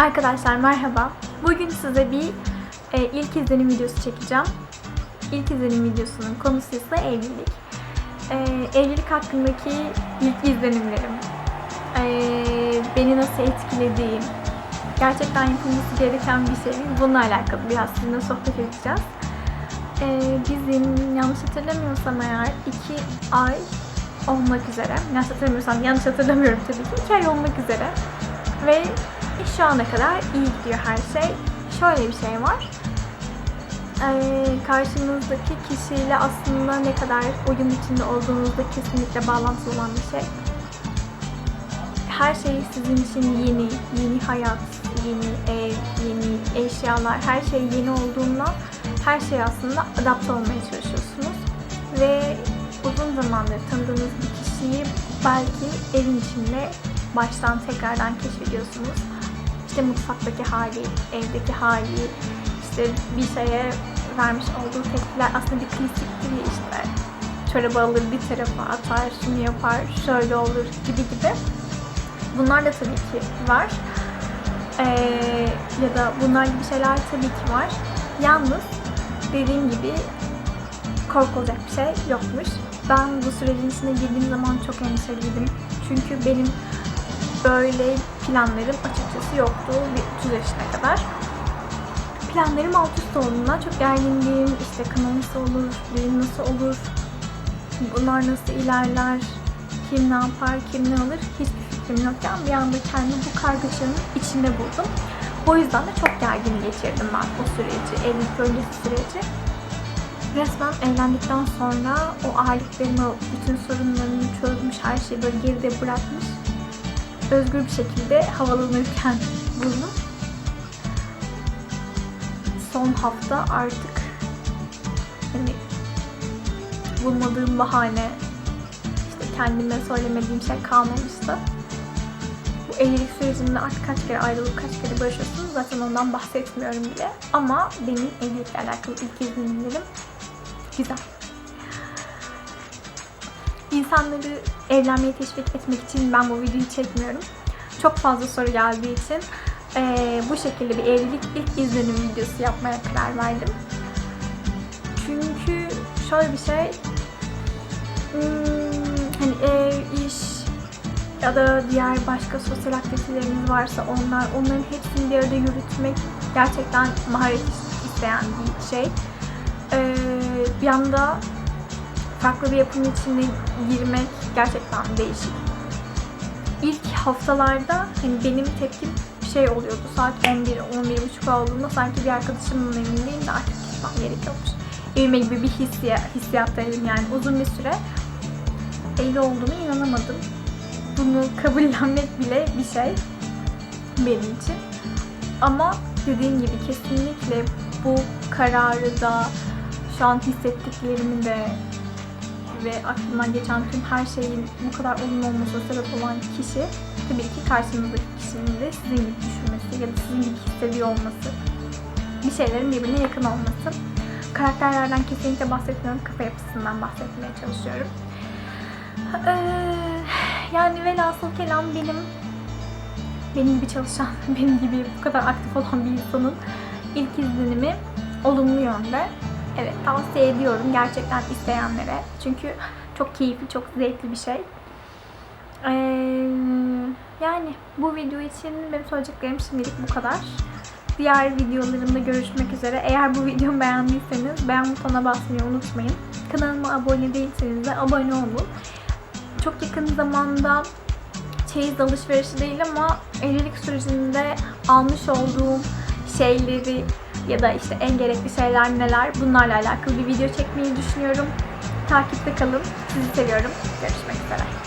Arkadaşlar merhaba. Bugün size bir e, ilk izlenim videosu çekeceğim. İlk izlenim videosunun konusu ise evlilik. E, evlilik hakkındaki ilk izlenimlerim. E, beni nasıl etkilediği, gerçekten yapılması gereken bir şey. Bununla alakalı biraz sizinle sohbet edeceğiz. E, bizim yanlış hatırlamıyorsam eğer iki ay olmak üzere, yanlış hatırlamıyorsam yanlış hatırlamıyorum tabii ki, iki ay olmak üzere ve şu ana kadar iyi gidiyor her şey. Şöyle bir şey var. Ee, karşınızdaki kişiyle aslında ne kadar uyum içinde olduğunuzda kesinlikle bağlantılı olan bir şey. Her şey sizin için yeni, yeni hayat, yeni ev, yeni eşyalar, her şey yeni olduğunda her şey aslında adapte olmaya çalışıyorsunuz. Ve uzun zamandır tanıdığınız bir kişiyi belki evin içinde baştan tekrardan keşfediyorsunuz. İşte mutfaktaki hali, evdeki hali, işte bir şeye vermiş olduğu tepkiler aslında bir klasiktir ya işte. Çorabı alır bir tarafa atar, şunu yapar, şöyle olur gibi gibi. Bunlar da tabii ki var. Ee, ya da bunlar gibi şeyler tabii ki var. Yalnız dediğim gibi korkulacak bir şey yokmuş. Ben bu sürecin içine girdiğim zaman çok endişeliydim. Çünkü benim böyle planlarım açıkçası yoktu bir 30 yaşına kadar. Planlarım alt üst olduğundan çok gergindim. İşte kına nasıl olur, düğün nasıl olur, bunlar nasıl ilerler, kim ne yapar, kim ne alır hiçbir fikrim yokken bir anda kendimi bu kargaşanın içinde buldum. O yüzden de çok gergin geçirdim ben o süreci, evlilik öncesi süreci. Resmen evlendikten sonra o ağırlıklarımı, bütün sorunlarımı çözmüş, her şeyi böyle geride bırakmış özgür bir şekilde havalanırken buldum. Son hafta artık hani bulmadığım bahane, işte kendime söylemediğim şey kalmamıştı. Bu evlilik sürecinde artık kaç kere ayrılıp kaç kere barışıyorsunuz zaten ondan bahsetmiyorum bile. Ama benim evlilikle alakalı ilk izlenimlerim güzel. İnsanları evlenmeye teşvik etmek için ben bu videoyu çekmiyorum. Çok fazla soru geldiği için eee, bu şekilde bir evlilik ilk izlenim videosu yapmaya karar verdim. Çünkü şöyle bir şey, hmm, hani ev, iş ya da diğer başka sosyal aktiviteleriniz varsa onlar, onların hepsini bir arada yürütmek gerçekten maharet isteyen bir şey. Eee, bir anda farklı bir yapının içine girmek gerçekten değişik. İlk haftalarda hani benim tepkim şey oluyordu. Saat 11, 11.30 olduğunda sanki bir arkadaşımın evindeyim de artık gitmem gerekiyormuş. Evime gibi bir hissiyattaydım yani uzun bir süre. Evli olduğuma inanamadım. Bunu kabullenmek bile bir şey benim için. Ama dediğim gibi kesinlikle bu kararı da şu an hissettiklerimi de ve aklımdan geçen tüm her şeyin bu kadar olumlu olmasına sebep olan kişi tabii ki karşınızdaki kişinin de sizin gibi düşünmesi ya da sizin gibi hissediyor olması. Bir şeylerin birbirine yakın olması. Karakterlerden kesinlikle bahsetmiyorum. Kafa yapısından bahsetmeye çalışıyorum. Ee, yani velhasıl kelam benim benim gibi çalışan, benim gibi bu kadar aktif olan bir insanın ilk izlenimi olumlu yönde. Evet tavsiye ediyorum gerçekten isteyenlere. Çünkü çok keyifli, çok zevkli bir şey. Ee, yani bu video için benim söyleyeceklerim şimdilik bu kadar. Diğer videolarımda görüşmek üzere. Eğer bu videomu beğendiyseniz beğen butonuna basmayı unutmayın. Kanalıma abone değilseniz de abone olun. Çok yakın zamanda çeyiz alışverişi değil ama evlilik sürecinde almış olduğum şeyleri ya da işte en gerekli şeyler neler bunlarla alakalı bir video çekmeyi düşünüyorum. Takipte kalın. Sizi seviyorum. Görüşmek üzere.